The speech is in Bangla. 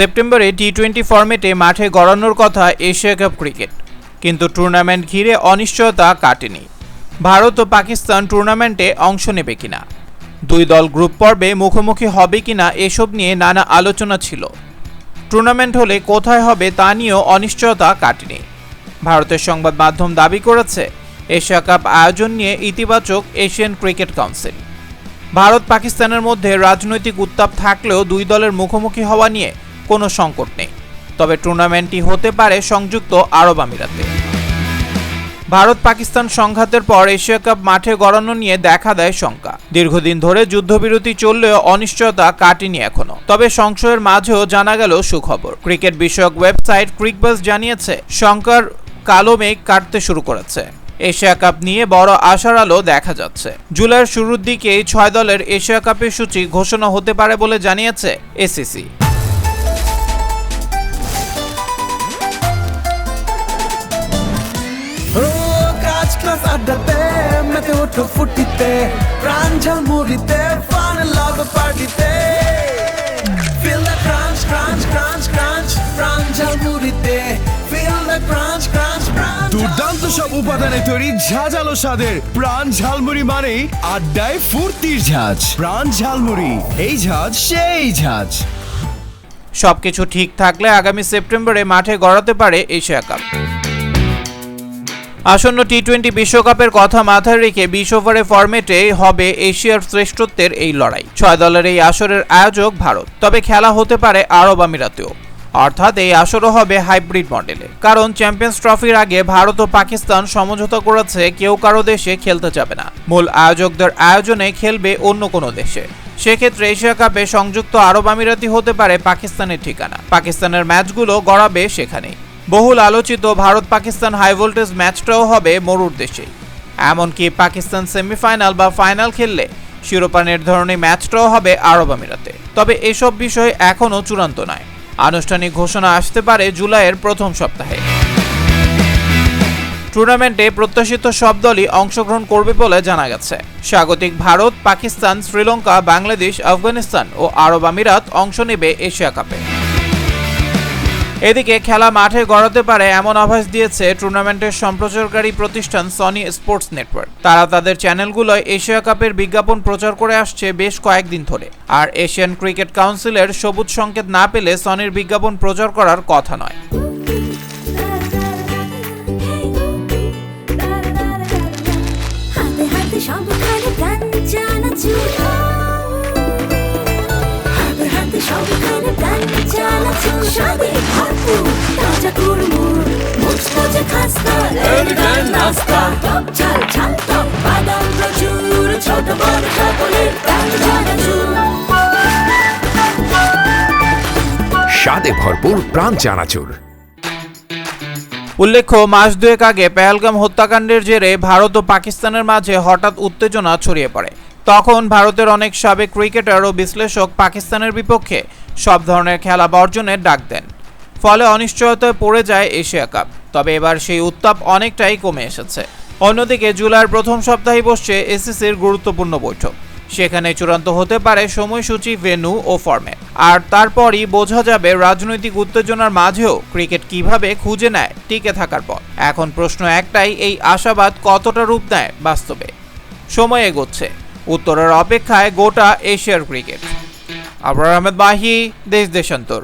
সেপ্টেম্বরে টি টোয়েন্টি ফরম্যাটে মাঠে গড়ানোর কথা এশিয়া কাপ ক্রিকেট। কিন্তু টুর্নামেন্ট ঘিরে অনিশ্চয়তা কাটেনি। ভারত ও পাকিস্তান টুর্নামেন্টে অংশ নেবে কিনা? দুই দল গ্রুপ পর্বে মুখোমুখি হবে কিনা এসব নিয়ে নানা আলোচনা ছিল। টুর্নামেন্ট হলে কোথায় হবে তা নিয়েও অনিশ্চয়তা কাটেনি। ভারতের সংবাদ মাধ্যম দাবি করেছে, এশিয়া কাপ আয়োজন নিয়ে ইতিবাচক এশিয়ান ক্রিকেট কাউন্সিল। ভারত পাকিস্তানের মধ্যে রাজনৈতিক উত্তাপ থাকলেও দুই দলের মুখোমুখি হওয়া নিয়ে কোনো সংকট নেই। তবে টুর্নামেন্টটি হতে পারে সংযুক্ত আরব আমিরাতে। ভারত পাকিস্তান সংঘাতের পর এশিয়া কাপ মাঠে গড়ানো নিয়ে দেখা দেয় শঙ্কা। দীর্ঘদিন ধরে যুদ্ধবিরতি চললেও অনিশ্চয়তা কাটেনি এখনও। তবে সংশয়ের মাঝেও জানা গেল সুখবর। ক্রিকেট বিষয়ক ওয়েবসাইট ক্রিকবাস জানিয়েছে, শঙ্কার কালো মেঘ কাটতে শুরু করেছে। এশিয়া কাপ নিয়ে বড় আশার আলো দেখা যাচ্ছে। জুলাইয়ের শুরুর দিকেই ছয় দলের এশিয়া কাপের সূচি ঘোষণা হতে পারে বলে জানিয়েছে এসিসি। ক্লাস আড্ডাতে মেতে ওঠো ফুটিতে প্রাণ ঝালমুড়িতে ফান লাভ পার্টিতে Feel the crunch, crunch, crunch, crunch প্রাণ ঝালমুড়িতে Feel the crunch, crunch, crunch দুর্দান্ত সব উপাদানে তৈরি ঝাঁঝালো স্বাদের প্রাণ ঝালমুড়ি মানেই আড্ডায় ফুর্তির ঝাঁজ। প্রাণ ঝালমুড়ি এই ঝাঁজ সেই ঝাঁজ। সবকিছু ঠিক থাকলে আগামী সেপ্টেম্বরে মাঠে গড়াতে পারে এশিয়া কাপ। আসন্ন টি টোয়েন্টি বিশ্বকাপের কথা মাথায় রেখে বিশ ওভারের ফরম্যাটে হবে এশিয়ার শ্রেষ্ঠত্বের এই লড়াই। ছয় দলের এই আসরের আয়োজক ভারত। তবে খেলা হতে পারে আরব আমিরাতেও। অর্থাৎ এই আসরও হবে হাইব্রিড মডেলে। কারণ চ্যাম্পিয়ন্স ট্রফির আগে ভারত ও পাকিস্তান সমঝোতা করেছে, কেউ কারও দেশে খেলতে যাবে না। মূল আয়োজকদের আয়োজনে খেলবে অন্য কোনো দেশে। সেক্ষেত্রে এশিয়া কাপে সংযুক্ত আরব আমিরাতি হতে পারে পাকিস্তানের ঠিকানা। পাকিস্তানের ম্যাচগুলো গড়াবে সেখানেই। বহুল আলোচিত ভারত পাকিস্তান হাই ভোল্টেজ ম্যাচটাও হবে মরুর দেশে। এমনকি পাকিস্তান সেমিফাইনাল বা ফাইনাল খেললে শিরোপা নির্ধারণী ম্যাচটাও হবে আরব আমিরাতে। তবে এসব বিষয় এখনও চূড়ান্ত নয়। আনুষ্ঠানিক ঘোষণা আসতে পারে জুলাইয়ের প্রথম সপ্তাহে। টুর্নামেন্টে প্রত্যাশিত সব দলই অংশগ্রহণ করবে বলে জানা গেছে। স্বাগতিক ভারত, পাকিস্তান, শ্রীলঙ্কা, বাংলাদেশ, আফগানিস্তান ও আরব আমিরাত অংশ নেবে এশিয়া কাপে। এদিকে খেলা মাঠে গড়াতে পারে এমন আভাস দিয়েছে টুর্নামেন্টের সম্প্রচারকারী প্রতিষ্ঠান সনি স্পোর্টস নেটওয়ার্ক তারা তাদের চ্যানেলগুলোয় এশিয়া কাপের বিজ্ঞাপন প্রচার করে আসছে বেশ কয়েকদিন ধরে। আর এশিয়ান ক্রিকেট কাউন্সিলের সবুজ সংকেত না পেলে সনির বিজ্ঞাপন প্রচার করার কথা নয়। সবখানে মুচমুচে স্বাদে ভরপুর প্রাণ চানাচুর। উল্লেখ্য, মাস দুয়েক আগে পেহেলগাম হত্যাকাণ্ডের জেরে ভারত ও পাকিস্তানের মাঝে হঠাৎ উত্তেজনা ছড়িয়ে পড়ে। তখন ভারতের অনেক সাবেক ক্রিকেটার ও বিশ্লেষক পাকিস্তানের বিপক্ষে সব ধরনের খেলা বর্জনের ডাক দেন। ফলে অনিশ্চয়তায় পড়ে যায় এশিয়া কাপ। তবে এবার সেই উত্তাপ অনেকটাই কমে এসেছে। অন্যদিকে জুলাইয়ের প্রথম সপ্তাহে বসছে এসিসির গুরুত্বপূর্ণ বৈঠক। সেখানে চূড়ান্ত হতে পারে সময়সূচি, ভেন্যু ও ফরম্যাট আর তারপরই বোঝা যাবে রাজনৈতিক উত্তেজনার মাঝেও ক্রিকেট কীভাবে খুঁজে নেয় টিকে থাকার পর এখন প্রশ্ন একটাই, এই আশাবাদ কতটা রূপ নেয় বাস্তবে? সময় এগোচ্ছে। উত্তরের অপেক্ষায় গোটা এশিয়ার ক্রিকেট। আবরার আহমেদ বাহি, দেশ দেশান্তর।